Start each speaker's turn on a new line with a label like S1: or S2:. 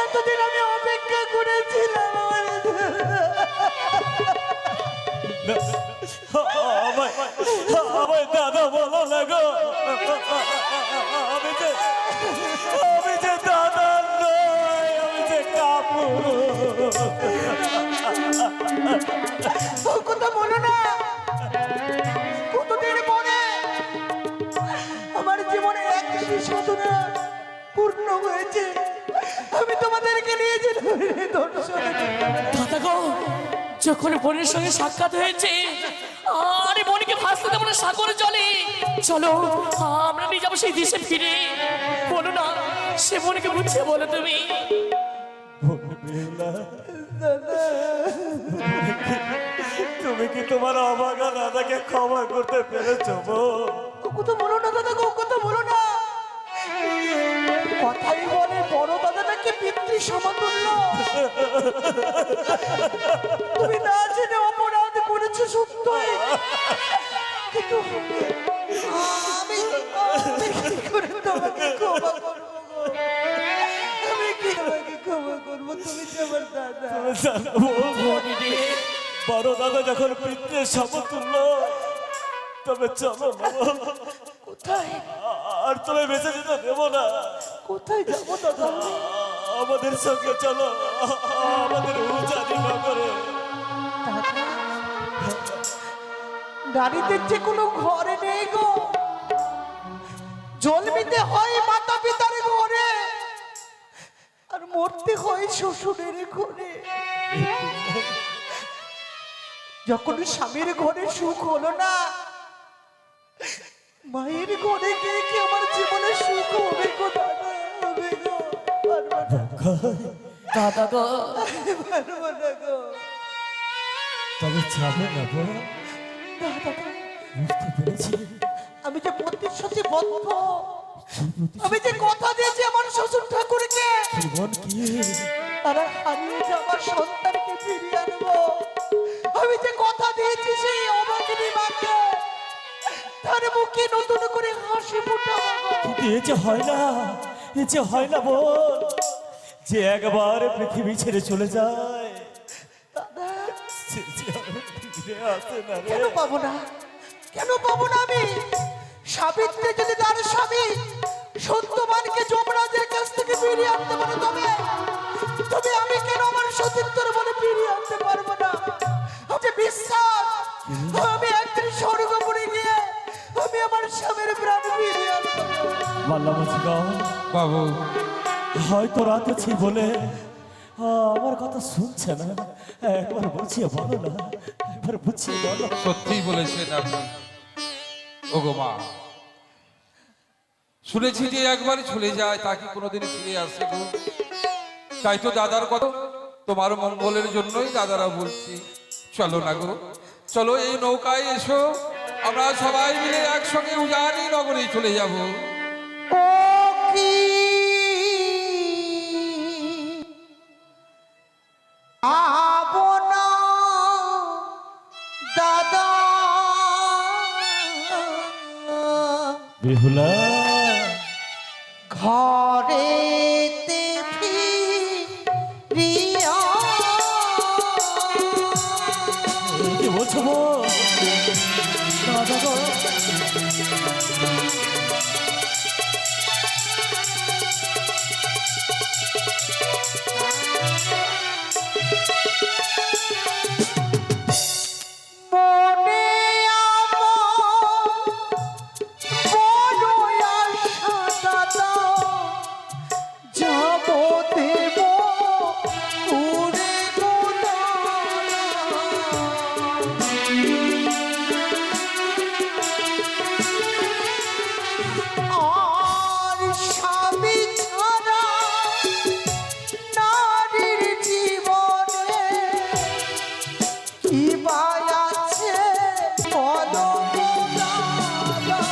S1: এতদিন আমি অপেক্ষা করেছিলাম
S2: দাদা বলো না গো আমি যে আমি যে
S1: পূর্ণ হয়েছে। আমি তোমাদেরকে নিয়ে যে
S3: দাদা যখন বোনের সঙ্গে সাক্ষাৎ হয়েছে আরে বোনকে ভাসতে দেবো না সাগর জলে। চলো আমরা নিয়ে যাব সেই দেশে ফিরে। বলো না সে বোনকে বুঝিয়ে বলো তুমি।
S2: তুমি কি তোমার অবাগা দাদাকে ক্ষমা করতে পেরেছ
S1: কথা বলো সমতুল্য। তুমি না জেনে অপরাধ করেছ সত্যই। কিন্তু আমি আমি কি করে তোমাকে ক্ষমা করব আমি কি তোমাকে ক্ষমা করব? তুমি যে আমার দাদা।
S2: বড় দাদা যখন পিতৃ সমতুল্য তবে চলো
S1: কোথায়?
S2: আর তুমি বেঁচে যেতে দেবো না।
S1: কোথায় যাব দাদা?
S2: আমাদের সঙ্গে চলো। আমাদের
S1: নারীদের যে কোনো ঘরে নেই গো। জন্মিতে হয় মাতা পিতার ঘরে। আর মরতে হয় শ্বশুরের ঘরে। যখন স্বামীর ঘরে সুখ হলো না, মায়ের ঘরে গিয়ে কি আমার জীবনে সুখ হবে গো দাদা গো পারব না
S3: গো
S2: তবে যাবে না বোন
S1: দাদা
S2: বুঝতে পেরেছি।
S1: আমি যে প্রতিশ্রুতি বদ্ধ। আমি যে কথা দিয়েছি আমার শ্বশুর ঠাকুরকে।
S2: জীবন কি?
S1: তারা হারিয়ে যাওয়া সন্তানকে ফিরিয়ে আনব আমি যে কথা দিয়েছি সেই অবাগিনী মাকে তার মুখে নতুন করে হাসি ফুটাবো।
S2: কিন্তু এ যে হয় না এ যে হয় না বোন যে একবার পৃথিবী ছেড়ে চলে যায়
S1: দাদা।
S2: সে যে আর ফিরে আসে না রে।
S1: কেন পাবো না? কেন পাবো না আমি? সাবিত্রী যদি তার স্বামী সত্যবানকে যমরাজের কাছ থেকে ফিরিয়ে আনতে পারে তবে তবে আমি কেন আমার সতীর্থর বলে ফিরিয়ে আনতে পারব না? যে বিশ্বাস আমি একদিন স্বর্গপুরে গিয়ে আমি আমার স্বামীর প্রাণ ফিরিয়ে আনব।
S2: মাল্লামাছিকা
S4: বাবু।
S2: হয়তো রাত আছি বলে আমার কথা শুনছে না। একবার বুঝিয়ে বলো না, একবার বুঝিয়ে বলো।
S4: সত্যিই বলেছেন আপনি ওগো মা, শুনেছি যে একবার চলে যায় তাকে কোনোদিন ফিরে আসে গো? তাই তো দাদার কথা, তোমার মঙ্গলের জন্যই দাদারা বলছি। চলো না গো, চলো এই নৌকায় এসো, আমরা সবাই মিলে একসঙ্গে উজানি নগরে চলে যাব।
S1: বেহুলা। ঘরে বলছো
S2: Thank
S1: you.